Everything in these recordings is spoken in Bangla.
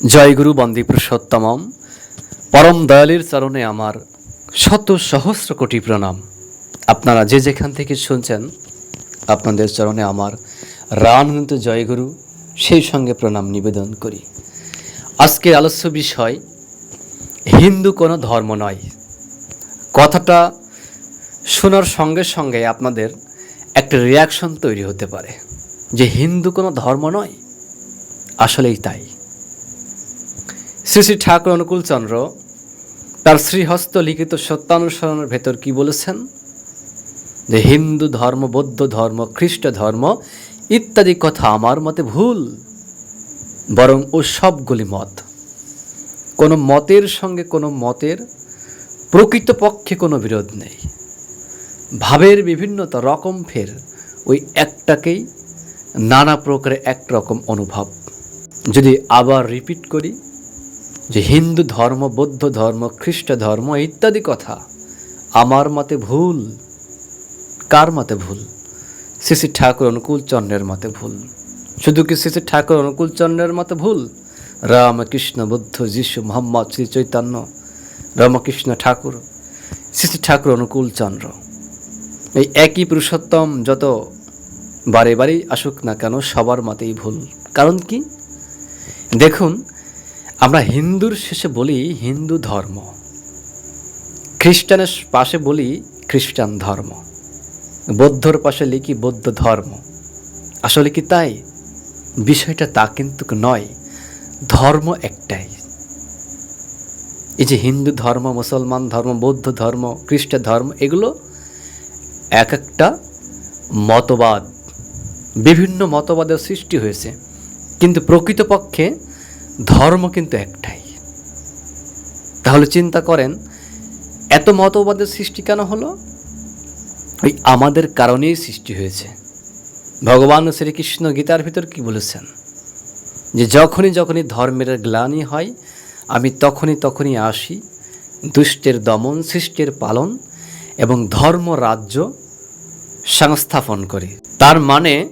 জয়গুরু বন্দী পুরুষোত্তমম। পরম দয়ালের চরণে আমার শত সহস্র কোটি প্রণাম। আপনারা যে যেখান থেকে শুনছেন, আপনাদের চরণে আমার রানন্ত জয়গুরু সেই সঙ্গে প্রণাম নিবেদন করি। আজকের আলোচ্য বিষয়, হিন্দু কোনো ধর্ম নয়। কথাটা শোনার সঙ্গে সঙ্গে আপনাদের একটা রিয়াকশন তৈরি হতে পারে, যে হিন্দু কোনো ধর্ম নয়। আসলেই তাই। শ্রী শ্রী ঠাকুর অনুকূলচন্দ্র তার শ্রীহস্ত লিখিত সত্যানুসরণের ভেতর কি বলেছেন? যে হিন্দু ধর্ম, বৌদ্ধ ধর্ম, খ্রিস্ট ধর্ম, ইত্যাদি কথা আমার মতে ভুল, বরং ও সবগুলি মত। কোনো মতের সঙ্গে কোনো মতের প্রকৃতপক্ষে কোনো বিরোধ নেই। ভাবের বিভিন্নতা রকম ফের ওই একটাকেই নানা প্রকারে একরকম অনুভব। যদি আবার রিপিট করি যে হিন্দু ধর্ম, বৌদ্ধ ধর্ম, খ্রিস্ট ধর্ম ইত্যাদি কথা আমার মতে ভুল, কার মতে ভুল? শ্রী ঠাকুর অনুকূল চন্দ্রের মতে ভুল। শুধু কি শ্রী ঠাকুর অনুকূল চন্দ্রের মতে ভুল? রামকৃষ্ণ, বুদ্ধ, যিশু, মোহাম্মদ, শ্রী চৈতন্য, রামকৃষ্ণ ঠাকুর শ্রী ঠাকুর অনুকূল চন্দ্র। এই একই পুরুষোত্তম যত বারে বারেই আসুক না কেন সবার মতেই ভুল। কারণ কি? দেখুন আমরা হিন্দুর শেষে বলি হিন্দু ধর্ম। খ্রিস্টানের পাশে বলি খ্রিস্টান ধর্ম। বৌদ্ধর পাশে লিখি বৌদ্ধ ধর্ম। আসলে কি তাই? বিষয়টা তা কিন্তু নয়, ধর্ম একটাই। এই যে হিন্দু ধর্ম, মুসলমান ধর্ম, বৌদ্ধ ধর্ম খ্রিস্ট ধর্ম, এগুলো এক একটা মতবাদ, বিভিন্ন মতবাদের সৃষ্টি হয়েছে। কিন্তু প্রকৃতপক্ষে ধর্ম কিন্তু একটাই। তাহলে চিন্তা করেন, এত মতবাদের সৃষ্টি কেন হলো? ওই আমাদের কারণেই সৃষ্টি হয়েছে। ভগবান শ্রীকৃষ্ণ গীতার ভিতর কি বলেছেন? যে যখনই যখনই ধর্মের গ্লানি হয়, আমি তখনই তখনই আসি, দুষ্টের দমন, সৃষ্টের পালন এবং ধর্ম রাজ্য সংস্থাপন করি। তার মানে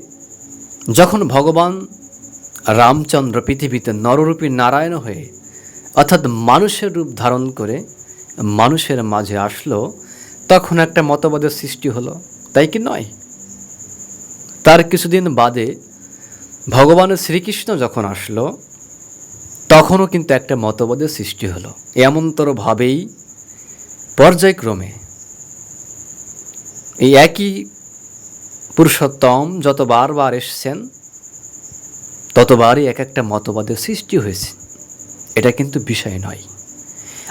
যখন ভগবান রামচন্দ্র পৃথিবীতে নররূপী নারায়ণ হয়ে অর্থাৎ মানুষের রূপ ধারণ করে মানুষের মাঝে আসলো, তখন একটা মতবাদের সৃষ্টি হলো। তাই কি নয়? তার কিছুদিন বাদে ভগবান শ্রীকৃষ্ণ যখন আসলো, তখনও কিন্তু একটা মতবাদের সৃষ্টি হলো। এমনতরভাবেই পর্যায়ক্রমে এই একই পুরুষোত্তম যত বারবার এসছেন ততবারই এক একটা মতবাদের সৃষ্টি হয়েছে। এটা কিন্তু বিষয় নয়।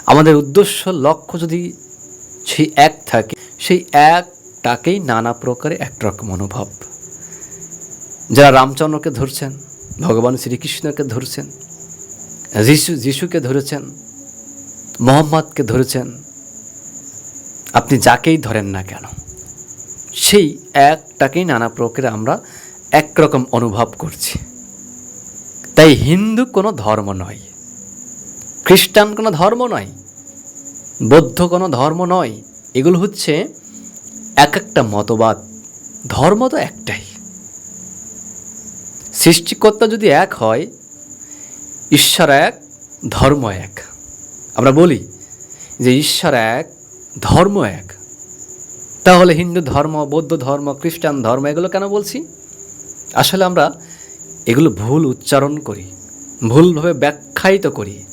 আমাদের উদ্দেশ্য লক্ষ্য যদি সেই এক থাকে, সেই একটাকেই নানা প্রকারে একরকম অনুভব। যারা রামচন্দ্রকে ধরছেন, ভগবান শ্রীকৃষ্ণকে ধরছেন, যিশু, যিশুকে ধরেছেন, মোহাম্মদকে ধরেছেন, আপনি যাকেই ধরেন না কেন, সেই একটাকেই নানা প্রকারে আমরা একরকম অনুভব করছি। তাই হিন্দু কোনো ধর্ম নয়, খ্রিস্টান কোনো ধর্ম নয়, বৌদ্ধ কোনো ধর্ম নয়। এগুলো হচ্ছে এক একটা মতবাদ, ধর্ম তো একটাই। সৃষ্টিকর্তা যদি এক হয়, ঈশ্বর এক, ধর্ম এক। আমরা বলি যে ঈশ্বর এক, ধর্ম এক। তাহলে হিন্দু ধর্ম, বৌদ্ধ ধর্ম, খ্রিস্টান ধর্ম, এগুলো কেন বলছি? আসলে আমরা এগুলো ভুল উচ্চারণ করি, ভুলভাবে ব্যাখ্যায়িত করি।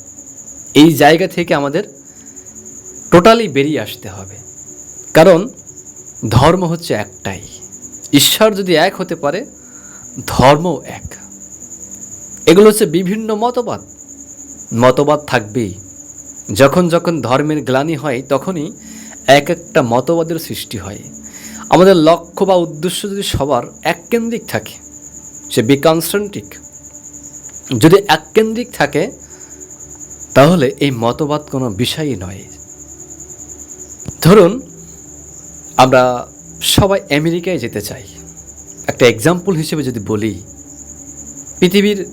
এই জায়গা থেকে আমাদের টোটালি বেরিয়ে আসতে হবে। কারণ ধর্ম হচ্ছে একটাই। ঈশ্বর যদি এক হতে পারে, ধর্মও এক। এগুলো হচ্ছে বিভিন্ন মতবাদ। মতবাদ থাকবেই। যখন যখন ধর্মের গ্লানি হয়, তখনই এক একটা মতবাদের সৃষ্টি হয়। আমাদের লক্ষ্য বা উদ্দেশ্য যদি সবার এককেন্দ্রিক থাকে সে বিকনসেন্ট্রিক যদি এককেন্দ্রিক থাকে, তাহলে এই মতবাদ কোনো বিষয়ই নয়। ধরুন, আমরা সবাই আমেরিকায় যেতে চাই। একটা এক্সাম্পল হিসেবে যদি বলি, পৃথিবীর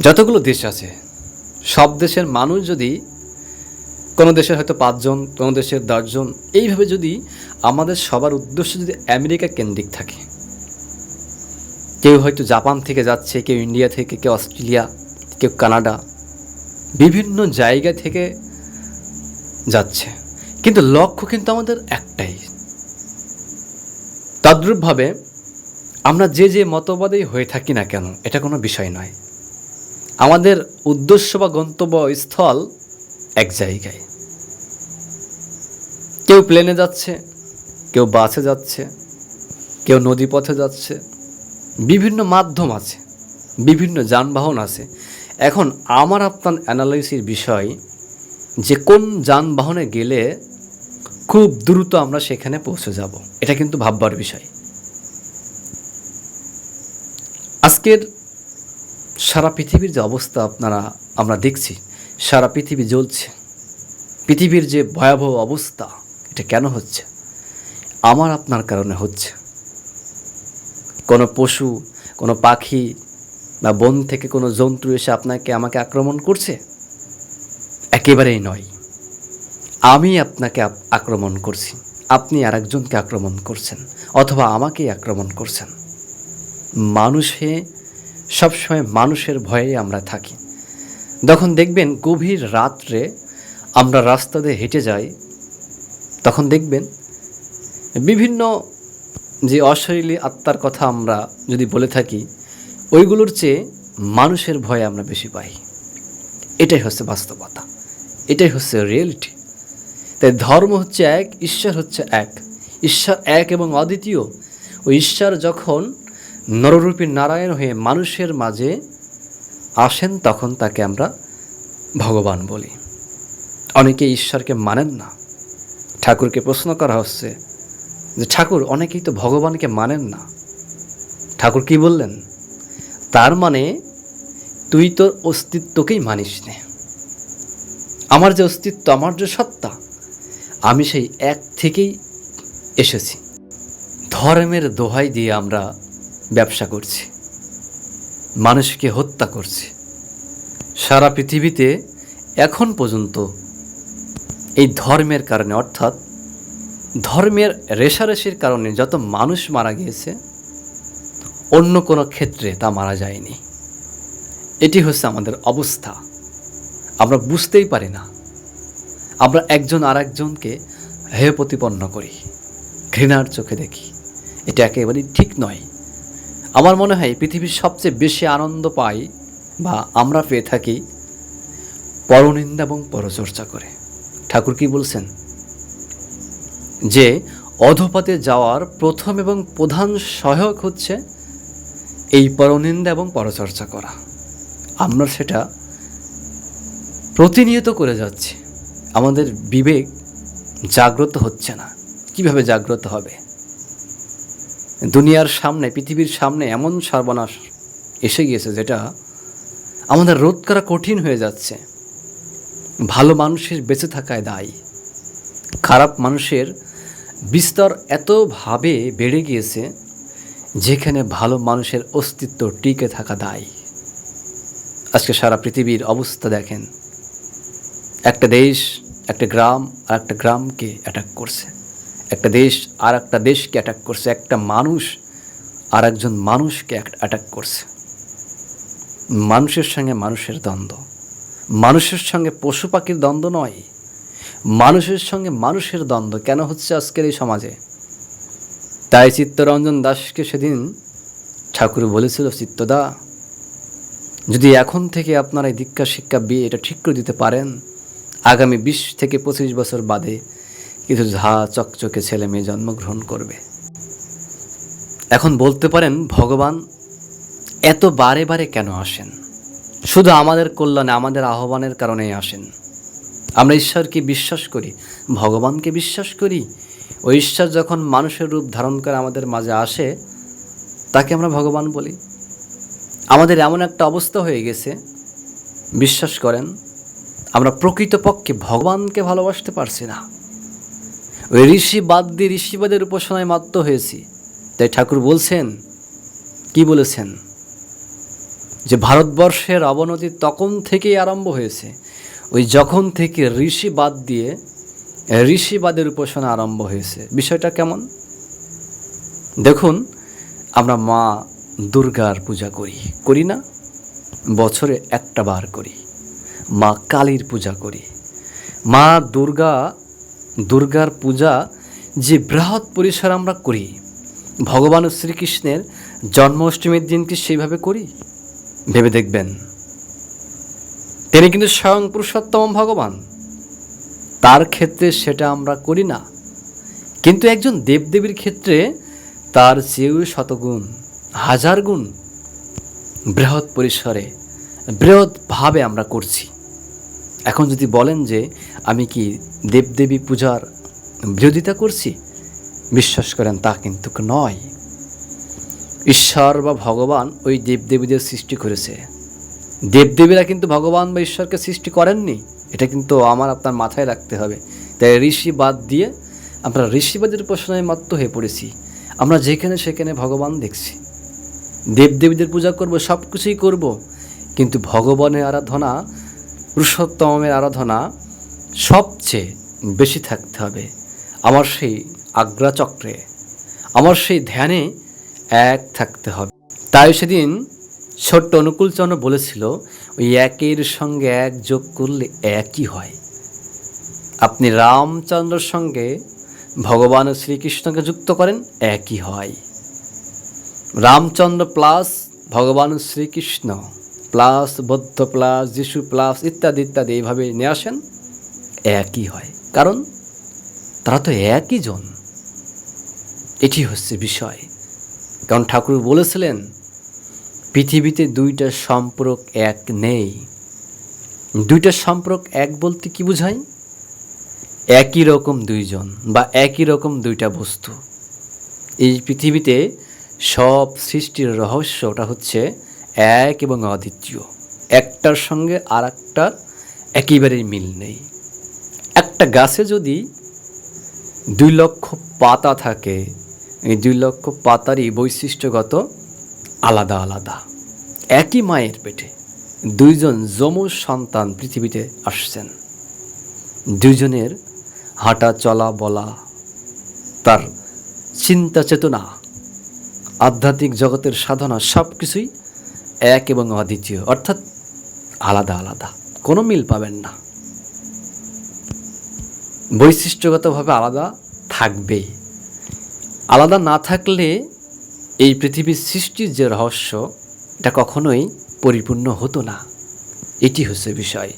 যতগুলো দেশ আছে, সব দেশের মানুষ যদি, কোনো দেশের হয়তো পাঁচজন, কোনো দেশের দশজন, এইভাবে যদি আমাদের সবার উদ্দেশ্য যদি আমেরিকা কেন্দ্রিক থাকে কেউ হয়তো জাপান থেকে যাচ্ছে, কেউ ইন্ডিয়া থেকে, কেউ অস্ট্রেলিয়া, কেউ কানাডা, বিভিন্ন জায়গা থেকে যাচ্ছে। কিন্তু লক্ষ্য কিন্তু আমাদের একটাই। তদ্রূপভাবে আমরা যে যে মতবাদেই হয়ে থাকি না কেন, এটা কোনো বিষয় নয়। আমাদের উদ্দেশ্য বা গন্তব্য স্থল এক জায়গায়। কেউ প্লেনে যাচ্ছে, কেউ বাসে যাচ্ছে, কেউ নদী পথে যাচ্ছে বিভিন্ন মাধ্যম আছে, বিভিন্ন যানবাহন আছে। এখন আমার আপনার অ্যানালাইসির বিষয় যে কোন যানবাহনে গেলে খুব দ্রুত আমরা সেখানে পৌঁছে যাব, এটা কিন্তু ভাববার বিষয়। আজকের সারা পৃথিবীর যে অবস্থা আপনারা, আমরা দেখছি, সারা পৃথিবী জ্বলছে। পৃথিবীর যে ভয়াবহ অবস্থা, এটা কেন হচ্ছে? আমার আপনার কারণে হচ্ছে। কোনো পশু, কোনো পাখি বা বন থেকে কোনো জন্তু এসে আপনাকে, আমাকে আক্রমণ করছে? একেবারেই নয়। আমি আপনাকে আক্রমণ করছি। আপনি আরেকজনকে আক্রমণ করছেন অথবা আমাকেই আক্রমণ করছেন। মানুষে সবসময় মানুষের ভয়ে আমরা থাকি। যখন দেখবেন গভীর রাত্রে আমরা রাস্তা দিয়ে হেঁটে যাই, তখন দেখবেন বিভিন্ন যে অশরীরী আত্মার কথা আমরা যদি বলে থাকি, ওইগুলোর চেয়ে মানুষের ভয়ে আমরা বেশি পাই। এটাই হচ্ছে বাস্তবতা। এটাই হচ্ছে রিয়েলিটি তাই ধর্ম হচ্ছে এক, ঈশ্বর হচ্ছে এক। ঈশ্বর এক এবং অদ্বিতীয়। ওই ঈশ্বর যখন নররূপী নারায়ণ হয়ে মানুষের মাঝে আসেন, তখন তাকে আমরা ভগবান বলি। অনেকে ঈশ্বরকে মানেন না। ঠাকুরকে প্রশ্ন করা হচ্ছে যে ঠাকুর অনেকেই তো ভগবানকে মানেন না। ঠাকুর কি বললেন? তার মানে তুই তোর অস্তিত্বকেই মানিস নে। আমার যে অস্তিত্ব, আমার যে সত্তা, আমি সেই এক থেকেই এসেছি। ধর্মের দোহাই দিয়ে আমরা ব্যবসা করছি। মানুষকে হত্যা করছি। সারা পৃথিবীতে এখন পর্যন্ত এই ধর্মের কারণে, অর্থাৎ ধর্মের রেশারেশির কারণে যত মানুষ মারা গিয়েছে, অন্য কোনো ক্ষেত্রে তা মারা যায়নি। এটি হচ্ছে আমাদের অবস্থা। আমরা বুঝতেই পারি না। আমরা একজন আর একজনকে হেয় প্রতিপন্ন করি, ঘৃণার চোখে দেখি। এটা একেবারেই ঠিক নয়। আমার মনে হয় পৃথিবীর সবচেয়ে বেশি আনন্দ পাই বা আমরা পেয়ে থাকি পরনিন্দা এবং পরচর্চা করে। ঠাকুর কি বলছেন? যে অধপাতে যাওয়ার প্রথম এবং প্রধান সহায়ক হচ্ছে এই পরনিন্দা এবং পরচর্চা করা। আমরা সেটা প্রতিনিয়ত করে যাচ্ছি। আমাদের বিবেক জাগ্রত হচ্ছে না। কীভাবে জাগ্রত হবে? দুনিয়ার সামনে, পৃথিবীর সামনে এমন সর্বনাশ এসে গিয়েছে যেটা আমাদের রোধ করা কঠিন হয়ে যাচ্ছে। ভালো মানুষের বেঁচে থাকায় দায়ী। খারাপ মানুষের বিস্তর এতভাবে বেড়ে গিয়েছে যেখানে ভালো মানুষের অস্তিত্ব টিকে থাকা দায়ী। আজকে সারা পৃথিবীর অবস্থা দেখেন, একটা দেশ, একটা গ্রাম আর একটা গ্রামকে অ্যাটাক করছে। একটা দেশ আর একটা দেশকে অ্যাটাক করছে। একটা মানুষ আর একজন মানুষকে অ্যাটাক করছে। মানুষের সঙ্গে মানুষের দ্বন্দ্ব। মানুষের সঙ্গে পশু পাখির দ্বন্দ্ব নয়। মানুষের সঙ্গে মানুষের দ্বন্দ্ব কেন হচ্ছে আজকের এই সমাজে? তাই চিত্তরঞ্জন দাসকে সেদিন ঠাকুর বলেছিল, চিত্তদা, যদি এখন থেকে আপনারা এই দীক্ষা শিক্ষা বিয়ে এটা ঠিক করে দিতে পারেন, আগামী বিশ থেকে পঁচিশ বছর বাদে কিছু ঝা চকচকে ছেলে মেয়ে জন্মগ্রহণ করবে। এখন বলতে পারেন, ভগবান এত বারে বারে কেন আসেন? শুধু আমাদের কল্যাণে, আমাদের আহ্বানের কারণেই আসেন। আমরা ঈশ্বরকে বিশ্বাস করি, ভগবানকে বিশ্বাস করি। ওই ঈশ্বর যখন মানুষের রূপ ধারণ করে আমাদের মাঝে আসে, তাকে আমরা ভগবান বলি। আমাদের এমন একটা অবস্থা হয়ে গেছে, বিশ্বাস করেন, আমরা প্রকৃতপক্ষে ভগবানকে ভালোবাসতে পারছি না। ওই ঋষি বাদ দিয়ে ঋষিবাদের উপাসনায় মাত্র হয়েছি। তাই ঠাকুর বলছেন, কি বলেছেন? যে ভারতবর্ষের অবনতি তখন থেকেই আরম্ভ হয়েছে। ওই যখন থেকে ঋষি বাদ দিয়ে ঋষিবাদের উপাসনা আরম্ভ হয়েছে। বিষয়টা কেমন? দেখুন, আমরা মা দুর্গার পূজা করি। করি না? বছরে একটা বার করি। মা কালীর পূজা করি। মা দুর্গা, দুর্গার পূজা যে বৃহৎ পরিসর আমরা করি, ভগবান শ্রীকৃষ্ণের জন্মাষ্টমীর দিন কি সেইভাবে করি? ভেবে দেখবেন তিনি কিন্তু স্বয়ং পুরুষোত্তম ভগবান। তার ক্ষেত্রে সেটা আমরা করি না। কিন্তু একজন দেবদেবীর ক্ষেত্রে তার চেয়েও শতগুণ, হাজার গুণ বৃহৎ পরিসরে বৃহৎভাবে আমরা করছি। এখন যদি বলেন যে আমি কি দেবদেবী পূজার বিরোধিতা করছি? বিশ্বাস করেন তা কিন্তু নয়। ঈশ্বর বা ভগবান ওই দেবদেবীদের সৃষ্টি করেছে। দেবদেবীরা কিন্তু ভগবান বা ঈশ্বরকে সৃষ্টি করেননি। এটা কিন্তু আমার আপনার মাথায় রাখতে হবে। তাই ঋষি বাদ দিয়ে আমরা ঋষিবাদের উপাসনায় মাত্র হয়ে পড়েছি। আমরা যেখানে সেখানে ভগবান দেখছি। দেবদেবীদের পূজা করব সব কিছুই করব। কিন্তু ভগবানের আরাধনা, পুরুষোত্তমের আরাধনা সবচেয়ে বেশি থাকতে হবে। আমার সেই আগ্রাচক্রে, আমার সেই ধ্যানে এক থাকতে হবে। তাই সেদিন ছোট্ট অনুকূলচন্দ্র বলেছিল, ওই একের সঙ্গে এক যোগ করলে একই হয়। আপনি রামচন্দ্রের সঙ্গে ভগবান শ্রীকৃষ্ণকে যুক্ত করেন, একই হয়। রামচন্দ্র প্লাস ভগবান শ্রীকৃষ্ণ প্লাস বৌদ্ধ প্লাস যিশু প্লাস ইত্যাদি ইত্যাদি এইভাবে নিয়ে আসেন, একই হয়। কারণ তারা তো একই জন। এটি হচ্ছে বিষয়। কারণ ঠাকুর বলেছিলেন পৃথিবীতে দুইটা সম্পর্ক এক নেই। দুইটা সম্পর্ক এক বলতে কি বোঝায়? একই রকম দুইজন বা একই রকম দুইটা বস্তু। এই পৃথিবীতে সব সৃষ্টির রহস্য ওটা হচ্ছে এক এবং অদ্বিতীয়। একটার সঙ্গে আর একটার একেবারেই মিল নেই। একটা গাছে যদি দুই লক্ষ পাতা থাকে, এই দুই লক্ষ পাতারই বৈশিষ্ট্যগত আলাদা আলাদা। একই মায়ের পেটে দুইজন যমজ সন্তান পৃথিবীতে আসছেন। দুইজনের হাঁটা চলা বলা, তার চিন্তা চেতনা, আধ্যাত্মিক জগতের সাধনা সব কিছুই এক এবং অদ্বিতীয়, অর্থাৎ আলাদা আলাদা, কোনো মিল পাবেন না। বৈশিষ্ট্যগতভাবে আলাদা থাকবেই। আলাদা না থাকলে এই পৃথিবীর সৃষ্টির যে রহস্য, এটা কখনোই পরিপূর্ণ হতো না। এটি হচ্ছে বিষয়।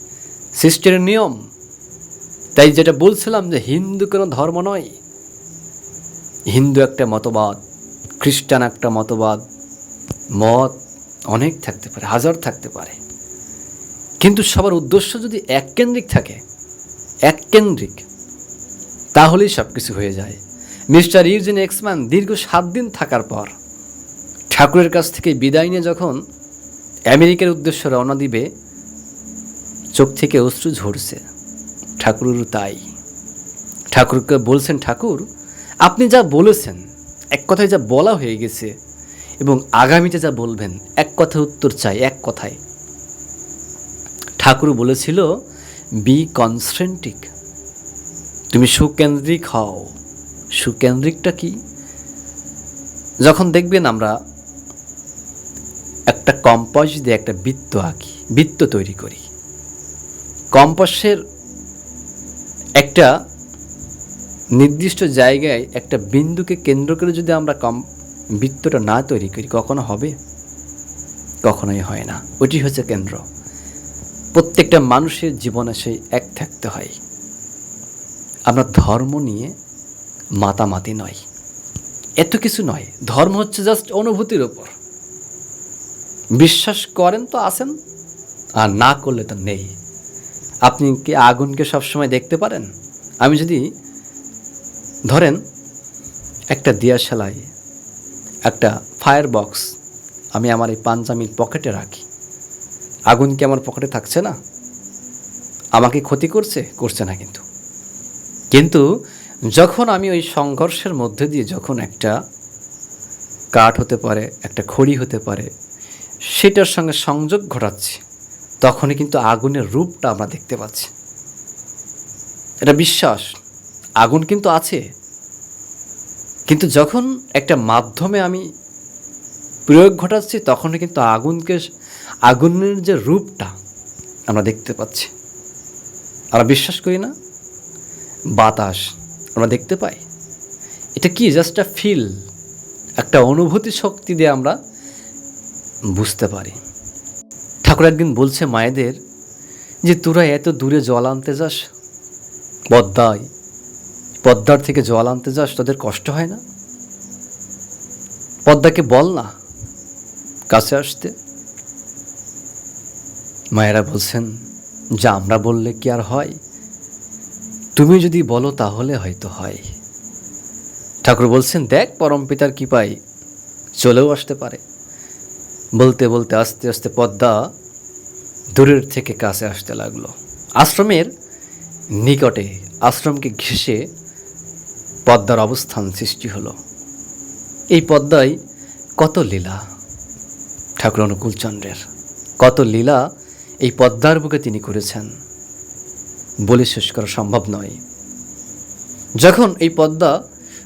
সৃষ্টির নিয়ম। তাই যেটা বলছিলাম যে হিন্দু কোনো ধর্ম নয়। হিন্দু একটা মতবাদ, খ্রিস্টান একটা মতবাদ, মত অনেক থাকতে পারে, হাজার থাকতে পারে। কিন্তু সবার উদ্দেশ্য যদি এককেন্দ্রিক থাকে, এককেন্দ্রিক, তাহলেই সব কিছু হয়ে যায়। মিস্টার ইউজিন এক্সম্যান দীর্ঘ সাত দিন থাকার পর ঠাকুরের কাছ থেকে বিদায় নিয়ে যখন আমেরিকার উদ্দেশ্যে রওনা দিবে, চোখ থেকে অশ্রু ঝরছে। ঠাকুরের তাই। ঠাকুরকে বলছেন, ঠাকুর, আপনি যা বলেছেন, এক কথায় যা বলা হয়ে গেছে এবং আগামীতে যা বলবেন, এক কথা উত্তর চাই, এক কথায়। ঠাকুর বলেছিল বি কনসেন্ট্রিক তুমি সুকেন্দ্রিক হও। সুকেন্দ্রিকটা কি? যখন দেখবেন আমরা একটা কম্পাস দিয়ে একটা বৃত্ত আঁকি, বৃত্ত তৈরি করি। কম্পাসের একটা নির্দিষ্ট জায়গায় একটা বিন্দুকে কেন্দ্র করে যদি আমরা কম বৃত্তটা না তৈরি করি, কখনো হবে? কখনোই হয় না। ওটি হচ্ছে কেন্দ্র। প্রত্যেকটা মানুষের জীবনে সেই এক থাকতে হয়। আমরা ধর্ম নিয়ে মাতামাতি নয়। এত কিছু নয়। ধর্ম হচ্ছে জাস্ট অনুভূতির ওপর বিশ্বাস করেন তো আসেন আর না করলে তো নেই। আপনি কি আগুনকে সবসময় দেখতে পারেন? আমি যদি, ধরেন, একটা দিয়া সেলাই, একটা ফায়ার বক্স আমি আমার এই পাঞ্জামির পকেটে রাখি। আগুন কি আমার পকেটে থাকছে না? আমাকে ক্ষতি করছে? করছে না কিন্তু। কিন্তু যখন আমি ওই সংঘর্ষের মধ্যে দিয়ে যখন একটা কাঠ হতে পারে, একটা খড়ি হতে পারে সেটার সঙ্গে সংযোগ ঘটাচ্ছি। তখনই কিন্তু আগুনের রূপটা আমরা দেখতে পাচ্ছি। এটা বিশ্বাস, আগুন কিন্তু আছে। কিন্তু যখন একটা মাধ্যমে আমি প্রয়োগ ঘটাচ্ছি, তখনই কিন্তু আগুনকে, আগুনের যে রূপটা আমরা দেখতে পাচ্ছি। আমরা বিশ্বাস করি না? বাতাস আমরা দেখতে পাই। এটা কি? জাস্ট আ ফিল একটা অনুভূতি শক্তি দিয়ে আমরা বুঝতে পারি। ঠাকুর একদিন বলছে মায়েদের যে, তোরা এত দূরে জল আনতে যাস? পদ্মায়, পদ্মার থেকে জল আনতে যাস? তোদের কষ্ট হয় না? পদ্মাকে বল না, কাছে আসতে। মায়েরা বলছেন, যা আমরা বললে কি আর হয়? তুমি যদি বলো তাহলে হয়তো হয়। ঠাকুর বলছেন, দেখ পরম পিতার কি পাই চলেও আসতে পারে। বলতে বলতে আস্তে আস্তে পদ্মা দূরের থেকে কাছে আসতে লাগল। আশ্রমের নিকটে আশ্রমকে ঘেঁষে পদ্মার অবস্থান সৃষ্টি হলো। এই পদ্মায় কত লীলা, ঠাকুর অনুকূলচন্দ্রের কত লীলা এই পদ্মার বুকে তিনি করেছেন বলে শেষ করা সম্ভব নয়। যখন এই পদ্মা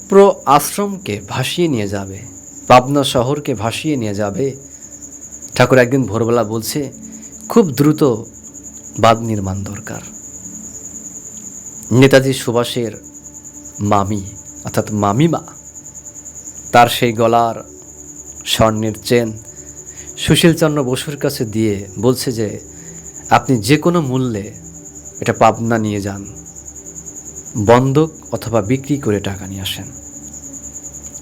পুরো আশ্রমকে ভাসিয়ে নিয়ে যাবে, পাবনা শহরকে ভাসিয়ে নিয়ে যাবে ঠাকুর একদিন ভোরবেলা বলছে, খুব দ্রুত বাঁধ নির্মাণ দরকার। নেতাজি সুভাষের মামি, অর্থাৎ মামিমা, তার সেই গলার স্বর্ণের চেন সুশীলচন্দ্র বসুর কাছে দিয়ে বলছে যে, আপনি যে কোনো মূল্যে এটা পাবনা নিয়ে যান, বন্ধক অথবা বিক্রি করে টাকা নিয়ে আসেন।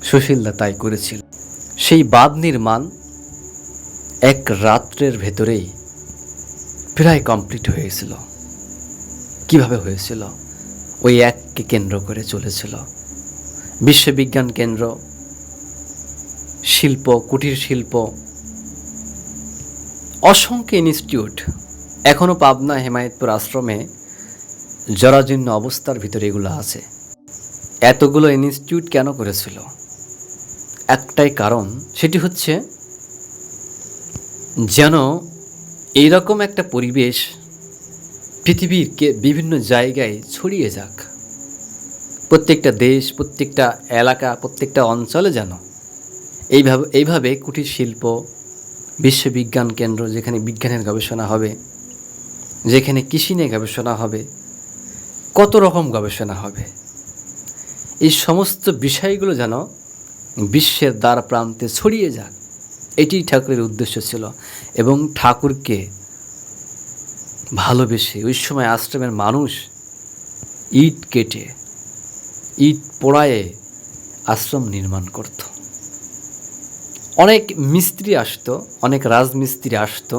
সুশীলদা তাই করেছিল। সেই বাঁধ নির্মাণ এক রাত্রের ভেতরেই প্রায় কমপ্লিট হয়েছিল কীভাবে হয়েছিল? ওই এককে কেন্দ্র করে চলেছিল। বিশ্ববিজ্ঞান কেন্দ্র, শিল্প, কুটির শিল্প, অসংখ্য ইনস্টিটিউট এখনও পাবনা হেমায়তপুর আশ্রমে জরাজীর্ণ অবস্থার ভিতরে এগুলো আছে। এতগুলো ইনস্টিটিউট কেন করেছিল? একটাই কারণ, সেটি হচ্ছে যেন এইরকম একটা পরিবেশ পৃথিবীর বিভিন্ন জায়গায় ছড়িয়ে যাক। প্রত্যেকটা দেশ, প্রত্যেকটা এলাকা, প্রত্যেকটা অঞ্চলে যেন এইভাবে এইভাবে কুটির শিল্প, বিশ্ববিজ্ঞান কেন্দ্র যেখানে বিজ্ঞানের গবেষণা হবে, যেখানে কৃষি নিয়ে গবেষণা হবে, কত রকম গবেষণা হবে। এই সমস্ত বিষয়গুলো যেন বিশ্বের দ্বার প্রান্তে ছড়িয়ে যাক। এটি ঠাকুরের উদ্দেশ্য ছিল। এবং ঠাকুরকে ভালোবেসে ওই সময় আশ্রমের মানুষ ইট কেটে, ইট পোড়ায়ে আশ্রম নির্মাণ করত। অনেক মিস্ত্রি আসতো, অনেক রাজমিস্ত্রি আসতো।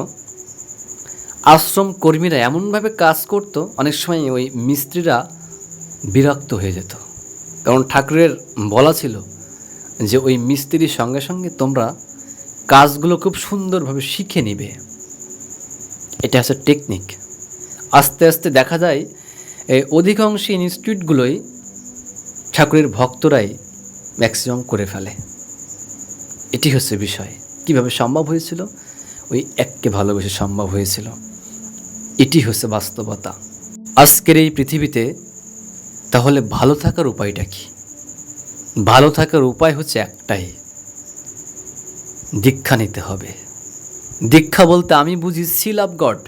আশ্রম কর্মীরা এমনভাবে কাজ করত, অনেক সময় ওই মিস্ত্রিরা বিরক্ত হয়ে যেত। কারণ ঠাকুরের বলা ছিল যে, ওই মিস্ত্রির সঙ্গে সঙ্গে তোমরা কাজগুলো খুব সুন্দরভাবে শিখে নিবে। এটা হচ্ছে টেকনিক আস্তে আস্তে দেখা যায় অধিকাংশ ইনস্টিটিউটগুলোই ঠাকুরের ভক্তরাই ম্যাক্সিমাম করে ফেলে। এটি হচ্ছে বিষয়। কীভাবে সম্ভব হয়েছিল? ওই এককে ভালোবেসে সম্ভব হয়েছিল। এটি হচ্ছে বাস্তবতা। আজকের এই পৃথিবীতে তাহলে ভালো থাকার উপায়টা কি? ভালো থাকার উপায় হচ্ছে একটাই। দীক্ষা নিতে হবে। দীক্ষা বলতে আমি বুঝি সিল অফ গড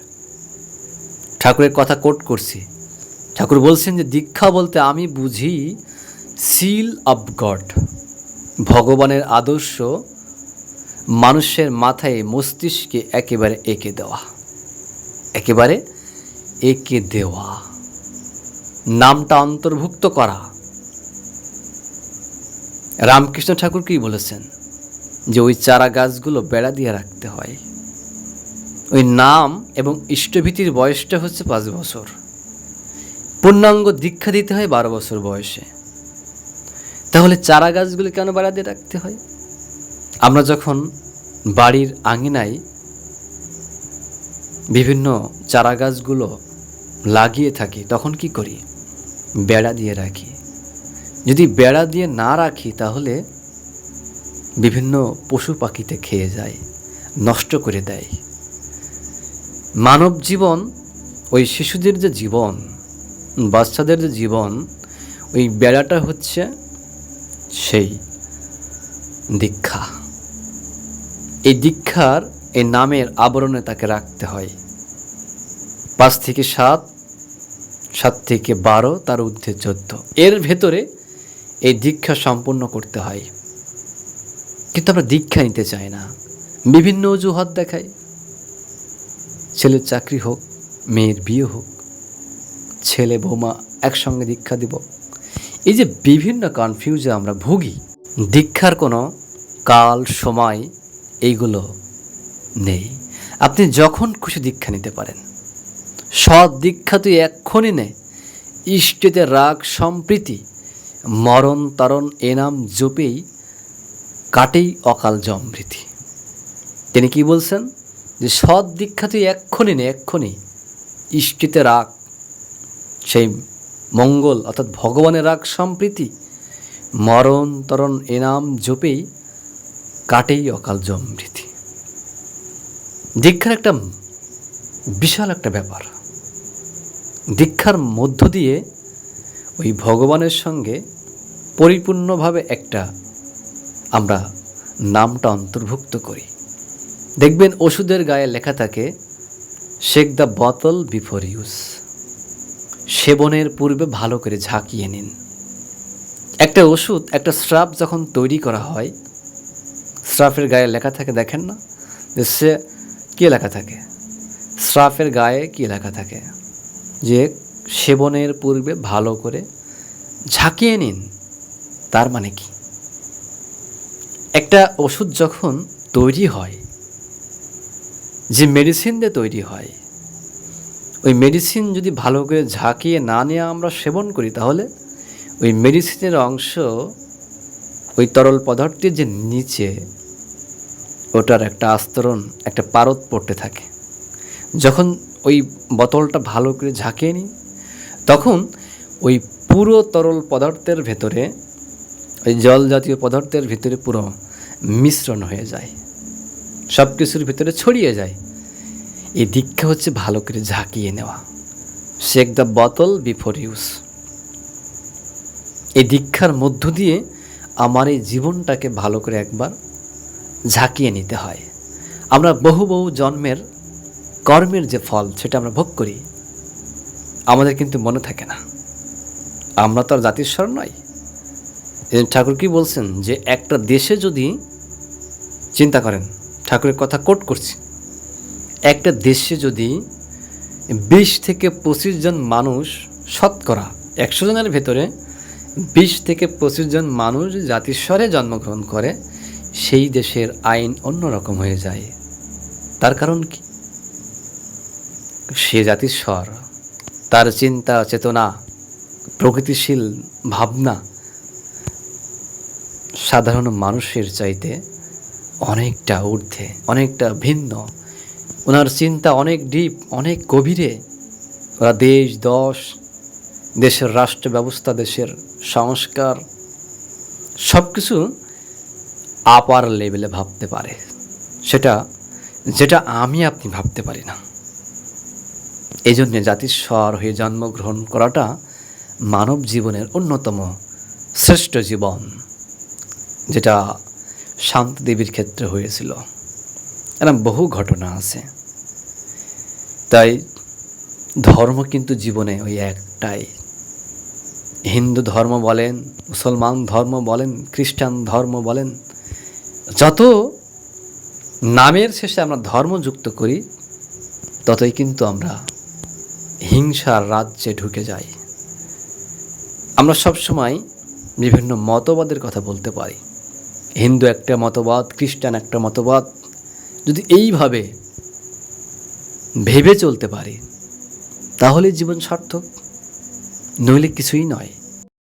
ঠাকুরের কথা কোট করছি। ঠাকুর বলছেন যে, দীক্ষা বলতে আমি বুঝি সিল অফ গড ভগবানের আদর্শ মানুষের মাথায় মস্তিষ্কে একেবারে এঁকে দেওয়া। একেবারে এঁকে দেওয়া। নামটা অন্তর্ভুক্ত করা। রামকৃষ্ণ ঠাকুর কি বলেছেন? যে ওই চারা গাছগুলো বেড়া দিয়ে রাখতে হয়। ওই নাম এবং ইষ্টভীতির বয়সটা হচ্ছে পাঁচ বছর। পূর্ণাঙ্গ দীক্ষা দিতে হয় বারো বছর বয়সে। তাহলে চারা গাছগুলো কেন বেড়া দিয়ে রাখতে হয়? আমরা যখন বাড়ির আঙিনায় বিভিন্ন চারা গাছগুলো লাগিয়ে থাকি, তখন কি করি? বেড়া দিয়ে রাখি। যদি বেড়া দিয়ে না রাখি, তাহলে বিভিন্ন পশু পাখিতে খেয়ে যায়, নষ্ট করে দেয়। মানব জীবন, ওই শিশুদের যে জীবন, বাচ্চাদের যে জীবন, ওই বেড়াটা হচ্ছে সেই দীক্ষা। এই দীক্ষার, এই নামের আবরণে তাকে রাখতে হয়। পাঁচ থেকে সাত সাত থেকে বারো, তার ঊর্ধ্বে চোদ্দ। এর ভেতরে এই দীক্ষা সম্পূর্ণ করতে হয়। কিন্তু আমরা দীক্ষা নিতে চাই না। বিভিন্ন অজুহাত দেখাই ছেলের চাকরি হোক, মেয়ের বিয়ে হোক, ছেলে বৌমা একসঙ্গে দীক্ষা দিব। এই যে বিভিন্ন কনফিউজে আমরা ভুগি, দীক্ষার কোনো কাল, সময় এইগুলো নেই। আপনি যখন খুশি দীক্ষা নিতে পারেন। সৎ দীক্ষা তুই এক্ষণি নে। ইষ্টেতে রাগ, সম্প্রীতি মরণ তরণ এনাম, জপেই কাটেই অকাল জমৃতি। তিনি কি বলছেন? যে সৎ দীক্ষা তুই এক্ষণি নে এক্ষণি ইষ্টিতে রাগ সেই মঙ্গল, অর্থাৎ ভগবানের রাগ সম্প্রীতি, মরণ তরণ এনাম জপেই কাটেই অকাল জমৃতি। দীক্ষার একটা বিশাল একটা ব্যাপার। দীক্ষার মধ্য দিয়ে ওই ভগবানের সঙ্গে পরিপূর্ণভাবে একটা আমরা নামটা অন্তর্ভুক্ত করি। দেখবেন ওষুধের গায়ে লেখা থাকে শেক দ্য বোতল বিফোর ইউজ সেবনের পূর্বে ভালো করে ঝাঁকিয়ে নিন। একটা ওষুধ, একটা স্রাব যখন তৈরি করা হয়, স্রাফের গায়ে লেখা থাকে, দেখেন না? যে সে কী লেখা থাকে? স্রাফের গায়ে কী লেখা থাকে? যে সেবনের পূর্বে ভালো করে ঝাঁকিয়ে নিন। তার মানে কি? একটা ওষুধ যখন তৈরি হয়, যে মেডিসিন দিয়ে তৈরি হয়, ওই মেডিসিন যদি ভালো করে ঝাঁকিয়ে না নিয়ে আমরা সেবন করি, তাহলে ওই মেডিসিনের অংশ ওই তরল পদার্থের যে নিচে ওটার একটা আস্তরণ, একটা পারদ পড়তে থাকে। যখন ওই বোতলটা ভালো করে ঝাঁকিয়ে নিই, তখন ওই পুরো তরল পদার্থের ভেতরে ওই জল জাতীয় পদার্থের ভিতরে পুরো মিশ্রণ হয়ে যায়। সব কিছুর ভিতরে ছড়িয়ে যায়। এই দীক্ষা হচ্ছে ভালো করে ঝাঁকিয়ে নেওয়া। শেক দ্য বোতল বিফোর ইউজ এই দীক্ষার মধ্য দিয়ে আমার এই জীবনটাকে ভালো করে একবার ঝাঁকিয়ে নিতে হয়। আমরা বহু বহু জন্মের কর্মের যে ফল সেটা আমরা ভোগ করি, আমাদের কিন্তু মনে থাকে না। আমরা তো আর জাতিস্বর নয় ঠাকুর কি বলছেন যে একটা দেশে যদি চিন্তা করেন, ঠাকুরের কথা কোট করছি, একটা দেশে যদি বিশ থেকে পঁচিশ জন মানুষ শতকরা একশো জনের ভেতরে বিশ থেকে পঁচিশ জন মানুষ জাতিস্বরে জন্মগ্রহণ করে, সেই দেশের আইন অন্যরকম হয়ে যায়। তার কারণ কি? সে জাতিস্বর, তার চিন্তা, চেতনা, প্রগতিশীল ভাবনা সাধারণ মানুষের চাইতে অনেকটা ঊর্ধ্বে, অনেকটা ভিন্ন। ওনার চিন্তা অনেক ডিপ অনেক গভীরে। ওরা দেশ, দশ, দেশের রাষ্ট্র ব্যবস্থা, দেশের সংস্কার সব কিছু আপার লেভেলে ভাবতে পারে। সেটা, যেটা আমি আপনি ভাবতে পারি না। এই জন্যে জাতিস্বর হয়ে জন্মগ্রহণ করাটা মানব জীবনের অন্যতম শ্রেষ্ঠ জীবন। যেটা শান্তদেবীর ক্ষেত্রে হয়েছিল। এরকম বহু ঘটনা আছে। তাই ধর্ম কিন্তু জীবনে ওই একটাই। হিন্দু ধর্ম বলেন, মুসলমান ধর্ম বলেন, খ্রিস্টান ধর্ম বলেন, যত নামের শেষে আমরা ধর্ম যুক্ত করি, ততই কিন্তু আমরা হিংসার রাজ্যে ঢুকে যাই। আমরা সবসময় বিভিন্ন মতবাদের কথা বলতে পারি। হিন্দু একটা মতবাদ, খ্রিস্টান একটা মতবাদ, যদি এইভাবে ভেবে চলতে পারে, তাহলে জীবন সার্থক, নইলে কিছুই নয়।